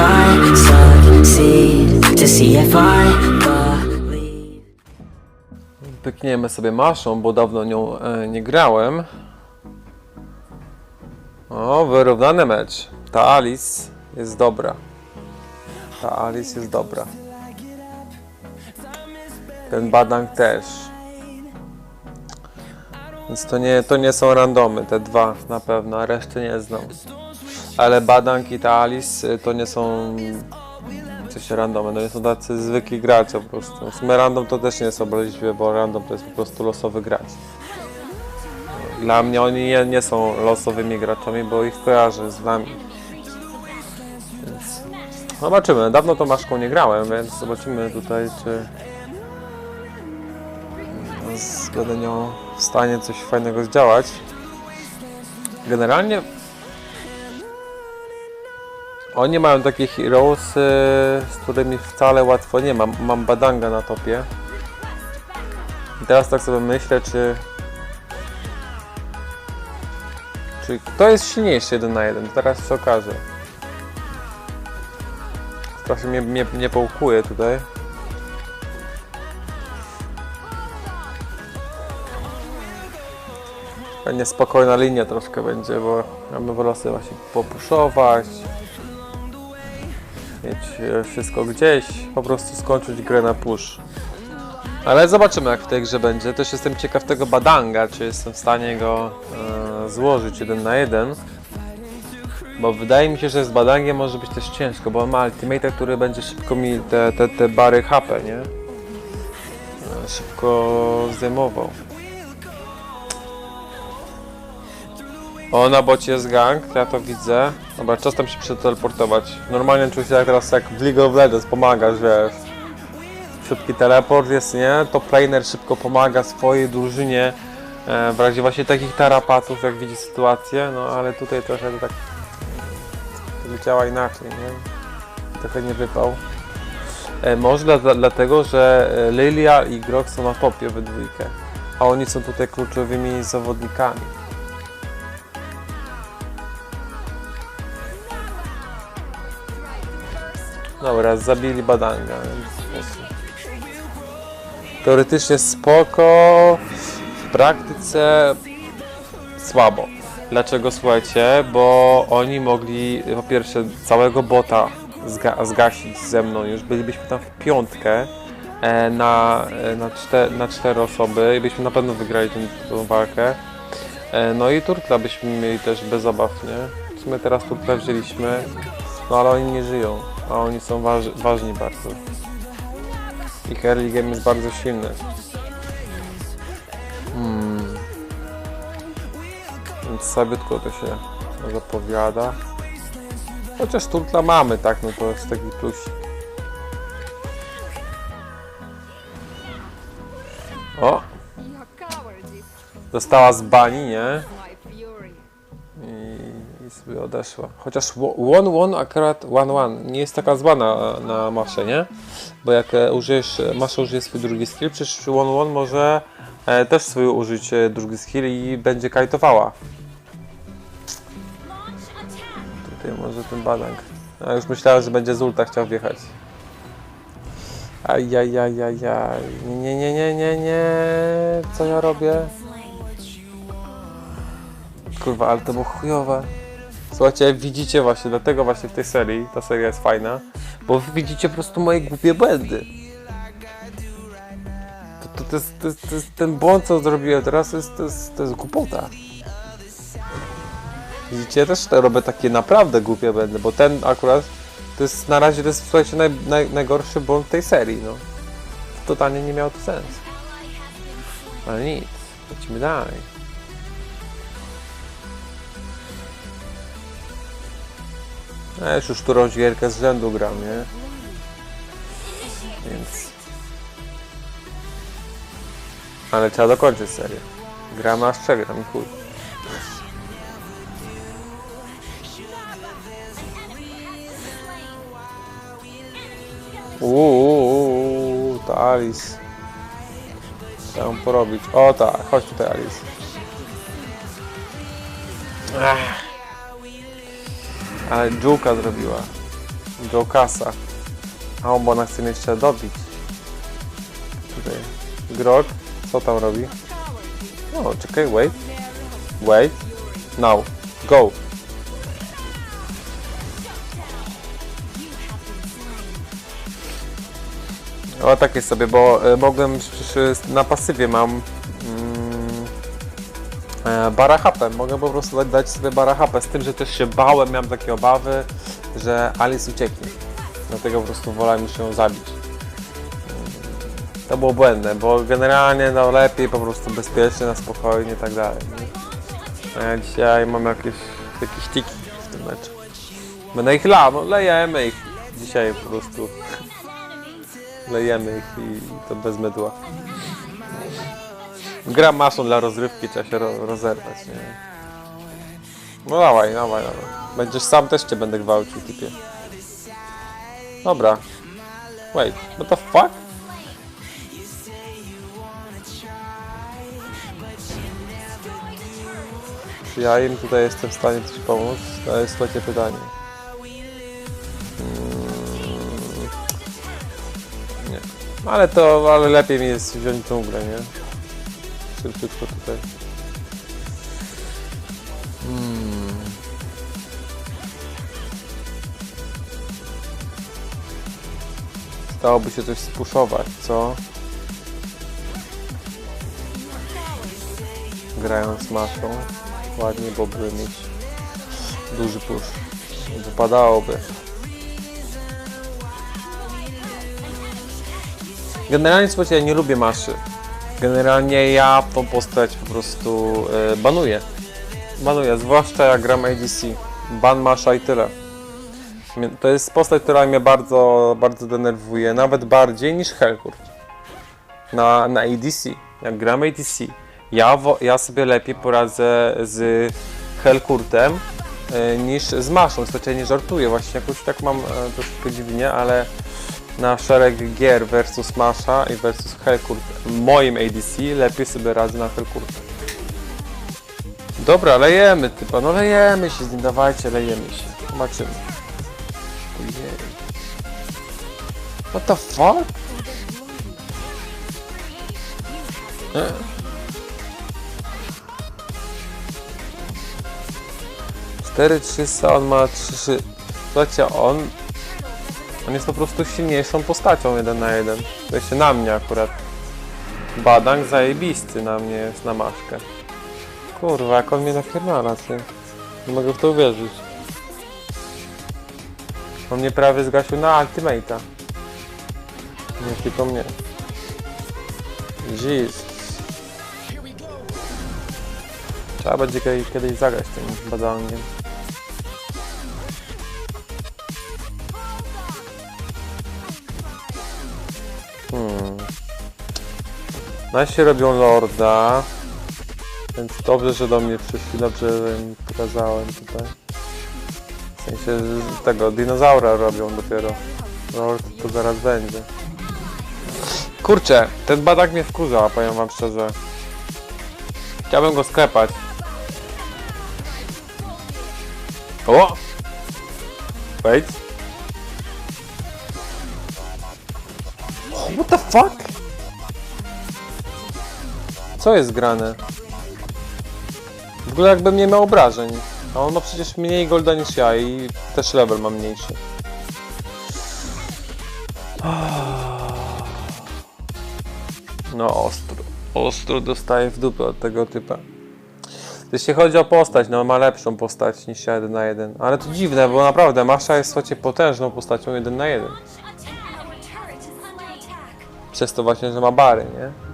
I succeed, to. Pykniemy sobie maszą, bo dawno nią e, nie grałem. O, wyrównany mecz. Ta Alice jest dobra. Ta Alice jest dobra. Ten Badang też. Więc to nie, to nie są randomy, te dwa na pewno, a reszty nie znam. Ale Badang i ta Alice y, to nie są coś randomy, to nie są tacy zwykli gracze po prostu. W sumie random to też nie jest obraźliwe, bo random to jest po prostu losowy gracz. Dla mnie oni nie, nie są losowymi graczami, bo ich kojarzę z nami. Więc zobaczymy. Dawno tą maszką nie grałem, więc zobaczymy tutaj, czy z- nią w stanie coś fajnego zdziałać. Generalnie oni mają takie heroes, z którymi wcale łatwo nie mam. Mam badanga na topie. I teraz tak sobie myślę, czy czy kto jest silniejszy jeden na jeden? Teraz się okaże. Strasznie mnie, mnie, mnie połkuje tutaj. Będzie spokojna linia troszkę będzie, bo ja bym sobie właśnie popuszować. Mieć e, wszystko gdzieś, po prostu skończyć grę na push. Ale zobaczymy jak w tej grze będzie. Też jestem ciekaw tego badanga, czy jestem w stanie go e, złożyć jeden na jeden. Bo wydaje mi się, że z badangiem może być też ciężko, bo on ma ultimate, który będzie szybko mi te, te, te bary HP, nie? E, szybko zdejmował. O, na bocie jest gang, ja to widzę. Dobra, czas tam się przeteleportować. Normalnie czuję się jak teraz jak w League of Legends, pomagasz, wiesz. Szybki teleport jest, nie? Top laner szybko pomaga swojej drużynie e, w razie właśnie takich tarapatów, jak widzi sytuację, no ale tutaj trochę to tak to działa inaczej, nie? Trochę nie wypał. E, może dla, dlatego, że e, Lilia i Grok są na topie we dwójkę, a oni są tutaj kluczowymi zawodnikami. Dobra, zabili badanga. Teoretycznie spoko, w praktyce słabo. Dlaczego słuchajcie? Bo oni mogli po pierwsze całego bota zga zgasić ze mną, już bylibyśmy tam w piątkę e, na, e, na, na cztery osoby i byśmy na pewno wygrali tę, walkę. E, no i turtla byśmy mieli też bez obaw, nie? W sumie teraz turtla wzięliśmy, no ale oni nie żyją, a oni są waż ważni bardzo. Ich early game jest bardzo silny. Hmm. Więc sabiutko to się zapowiada. Chociaż turtla mamy, tak, no to jest taki plusik. Dostała z bani, nie? I, sobie odeszła. Chociaż One One akurat One One nie jest taka zła na, na nie? Bo jak e, użyjesz, e, masza użyje swój drugi skill, przecież One One może e, też swój użyć e, drugi skill i będzie kajtowała. Tutaj może ten badang. A już myślałem, że będzie z ulta chciał wjechać. Ajajajajaj. Nie, nie, nie, nie, nie. Co ja robię? Kurwa, ale to było chujowe. Słuchajcie, widzicie właśnie, dlatego właśnie w tej serii, ta seria jest fajna, bo widzicie po prostu moje głupie błędy. To, to, jest, to, jest, to jest ten błąd, co zrobiłem teraz, to jest, to jest, to jest głupota. Widzicie, też te robię takie naprawdę głupie błędy, bo ten akurat, to jest na razie, to jest słuchajcie, naj, naj, najgorszy błąd tej serii, no. Totalnie nie miało to sensu. Ale nic, lecimy dalej. Ja już już którąś gierkę z rzędu gram, nie? Więc... Ale trzeba dokończyć serię. Gramy aż przegram i chuj. Uuu, to Alice. Trzeba ją porobić. O tak, chodź tutaj Alice. Ach. Ale dżuka zrobiła. do kasa. A on, bo ona chce mnie jeszcze dobić. Tutaj. Grog, co tam robi? No, czekaj, wait. Wait. Now. Go. O, takie sobie, bo e, mogłem przecież e, na pasywie mam e, barahapę. Mogę po prostu dać, sobie barahapę, z tym, że też się bałem, miałem takie obawy, że Alice ucieknie. Dlatego po prostu wolałem już ją zabić. To było błędne, bo generalnie no lepiej po prostu bezpiecznie, na spokojnie i tak dalej. A dzisiaj mam jakieś, jakieś tiki w tym meczu. Będę ich lał, no lejemy ich. Dzisiaj po prostu lejemy ich i to bez mydła. Gra maszą dla rozrywki, trzeba się ro rozerwać, nie? No dawaj, dawaj, dawaj. Będziesz sam, też cię będę gwałcił, typie. Dobra. Wait, what the fuck? Czy ja im tutaj jestem w stanie Ci pomóc? To jest słuchajcie pytanie. Mm, Nie. Ale to, ale lepiej mi jest wziąć tą grę, nie? Szybciutko tutaj. Hmm. Dałoby się coś spuszować, co? Grając maszą. Ładnie byłoby mieć duży push. Wypadałoby. Generalnie słuchajcie, ja nie lubię maszy. Generalnie ja tą postać po prostu e, banuję. Banuję, zwłaszcza jak gram ADC. Ban masza i tyle. To jest postać, która mnie bardzo, bardzo denerwuje, nawet bardziej niż Hellcourt. Na, na ADC. Jak gram ADC, ja, ja sobie lepiej poradzę z Hellcourtem e, niż z Maszą. Słuchajcie, nie żartuję, właśnie jakoś tak mam e, troszkę dziwnie, ale na szereg gier versus Masha i versus Hellcourt moim ADC lepiej sobie radzę na Hellcourt. Dobra, lejemy typa, no lejemy się z nim, dawajcie, lejemy się. Zobaczymy. What the fuck? E? Cztery 300, on ma 3... Słuchajcie, on... On jest po prostu silniejszą postacią jeden na jeden. To się na mnie akurat. Badang zajebisty na mnie jest na maszkę. Kurwa, jak on mnie napierdala, ty. Nie mogę w to uwierzyć. On mnie prawie zgasił na ultimate'a. Nie tylko mnie. Jeez. Trzeba będzie kiedyś zagrać tym badangiem. Nasi robią lorda. Więc dobrze, że do mnie przyszli, dobrze, że im pokazałem tutaj. W sensie tego dinozaura robią dopiero. Lord to zaraz będzie. Kurczę, ten badak mnie wkurza, powiem wam szczerze. Chciałbym go sklepać. O! Wait. What the fuck? Co jest grane? W ogóle jakbym nie miał obrażeń. A on ma przecież mniej golda niż ja i też level ma mniejszy. No ostro. Ostro dostaje w dupę od tego typa. Jeśli chodzi o postać, no ma lepszą postać niż ja 1 na 1. Ale to dziwne, bo naprawdę Masza jest słuchajcie potężną postacią 1 na 1. Przez to właśnie, że ma bary, nie?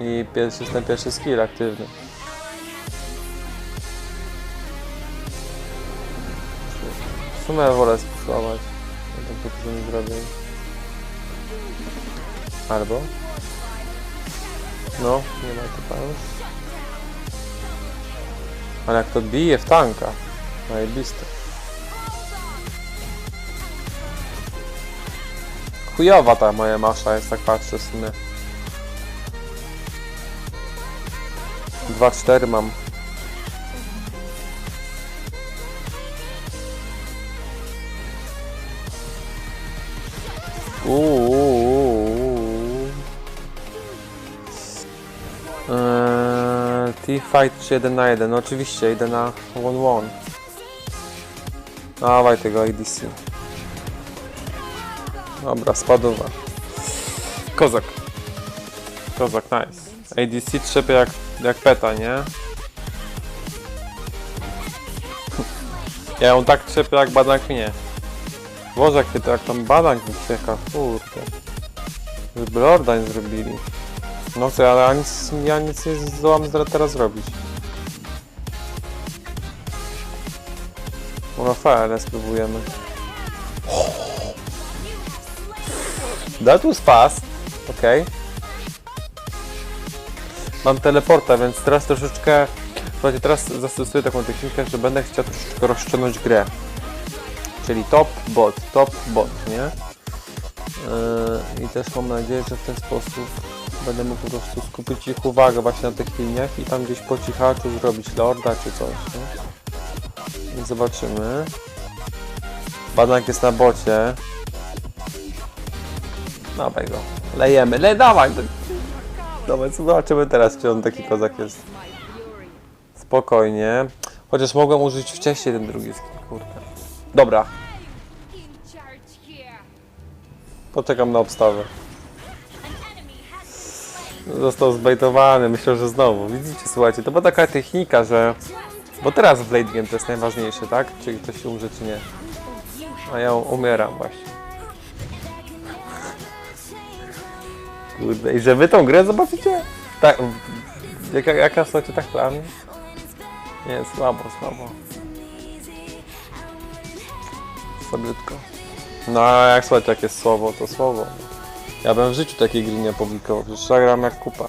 I pierwszy jest ten pierwszy skill aktywny. W sumie wolę spuszować. Ja tak dużo nie zrobię. Albo? No, nie ma typa już. Ale jak to bije w tanka. Zajebiste. Chujowa ta moja masza jest, tak patrzę w sumie. 2-4 mam. Uuu. Eee, T-Fight czy 1 na 1? No oczywiście, idę na 1-1. Dawaj tego ADC. Dobra, spadowa. Kozak. Kozak, nice. ADC trzepie jak, jak peta, nie? Ja ją tak trzepię jak badak mnie. Boże, jak jak tam badak ucieka, kurde. Żeby lorda nie zrobili. No co, ale ja nic, ja nic nie zdołam teraz zrobić. FLS spróbujemy. That was fast. Okej. Mam teleporta, więc teraz troszeczkę... Słuchajcie, teraz zastosuję taką technikę, że będę chciał troszeczkę rozciągnąć grę. Czyli top, bot, top, bot, nie? Yy, I też mam nadzieję, że w ten sposób będę mógł po prostu skupić ich uwagę właśnie na tych liniach i tam gdzieś po cichaczu zrobić lorda czy coś, nie? Zobaczymy. Banak jest na bocie. Dawaj go. Lejemy, le, dawaj! Dawaj, zobaczymy teraz, czy on taki kozak jest. Spokojnie. Chociaż mogłem użyć wcześniej ten drugi skin, kurde. Dobra, poczekam na obstawę. Został zbejtowany, myślę, że znowu. Widzicie, słuchajcie, to była taka technika, że... Bo teraz w Blade Game to jest najważniejsze, tak? Czy ktoś umrze, czy nie. A ja umieram właśnie. Kurde, i że wy tą grę zobaczycie? Tak, jaka, jaka słuchajcie, tak plan? Nie, słabo, słabo. Słabiutko. No a jak słuchajcie, jak jest słowo, to słowo. Ja bym w życiu takiej gry nie opublikował, przecież ja gram jak kupa.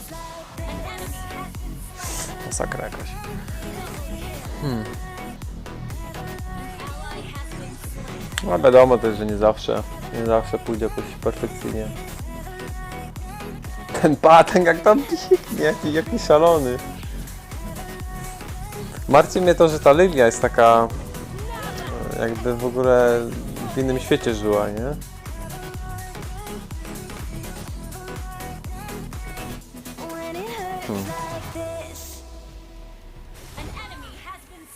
Masakra jakaś. Hmm. No wiadomo też, że nie zawsze, nie zawsze pójdzie jakoś perfekcyjnie. Ten patent jak tam piknie, jaki, jaki szalony. Martwi mnie to, że ta Lilia jest taka e, jakby w ogóle w innym świecie żyła, nie?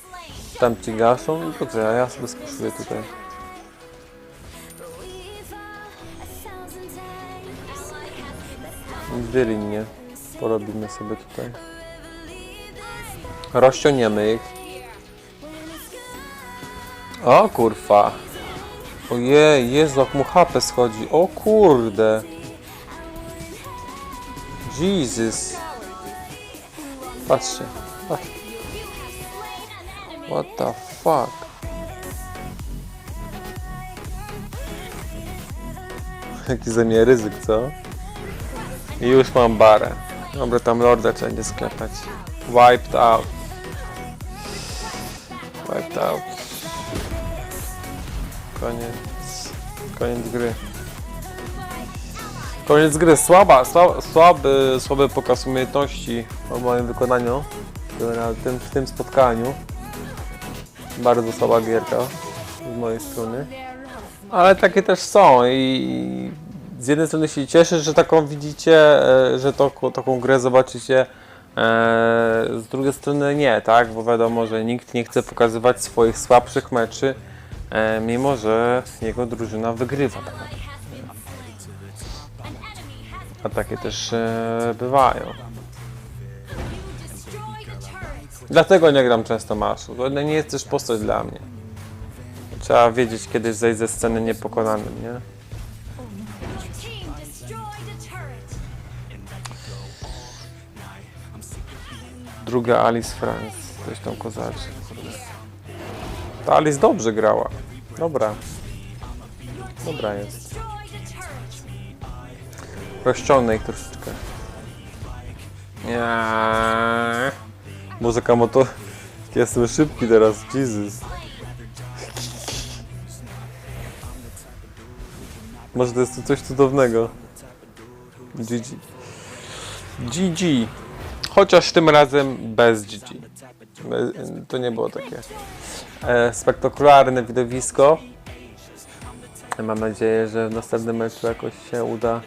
Slain. Tam ci gaszą to co, ja sobie spuszuję tutaj. Dwie porobimy sobie tutaj. Rozciągniemy ich. O kurwa. Ojej, Jezu, jak mu HP schodzi. O kurde. Jesus. Patrzcie. Patrz. What the fuck? Jaki ze mnie ryzyk, co? I już mam barę. Dobra, tam lorda trzeba będzie sklepać. Wiped out. Wiped out. Koniec. Koniec gry. Koniec gry. Słaba, słaba słaby, słaby pokaz umiejętności w moim wykonaniu. W tym, w tym spotkaniu. Bardzo słaba gierka z mojej strony. Ale takie też są i z jednej strony się cieszę, że taką widzicie, e, że to, taką grę zobaczycie. e, Z drugiej strony nie, tak? Bo wiadomo, że nikt nie chce pokazywać swoich słabszych meczy, e, mimo że jego drużyna wygrywa. A takie też bywają. Dlatego nie gram często maszu. To nie jest też postać dla mnie. Trzeba wiedzieć, kiedy zejść ze sceny niepokonanym, nie? Druga Alice France. Coś tam kozaczy. Ta Alice dobrze grała. Dobra. Dobra jest. Rozciągnę ich troszeczkę. Nie. Muzyka motor... Jestem szybki teraz, Jesus. Może to jest coś cudownego. GG. GG. Chociaż tym razem bez GG. To nie było takie e, spektakularne widowisko. Mam nadzieję, że w następnym meczu jakoś się uda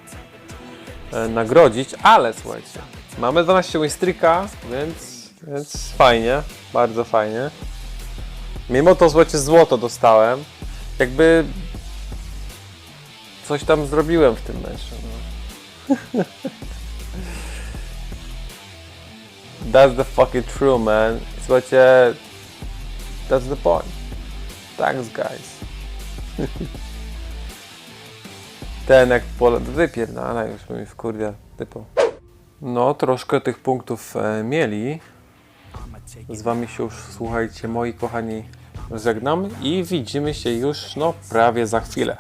e, nagrodzić, ale słuchajcie, mamy 12 winstreaka, więc, więc fajnie, bardzo fajnie. Mimo to, słuchajcie, złoto dostałem. Jakby coś tam zrobiłem w tym meczu. No. That's the fucking true, man. Słuchajcie, that's the point. Thanks, guys. Ten jak pola... Wypierdala już mi wkurwia, typu. No, troszkę tych punktów e, mieli. Z wami się już, słuchajcie, moi kochani, żegnam i widzimy się już, no, prawie za chwilę.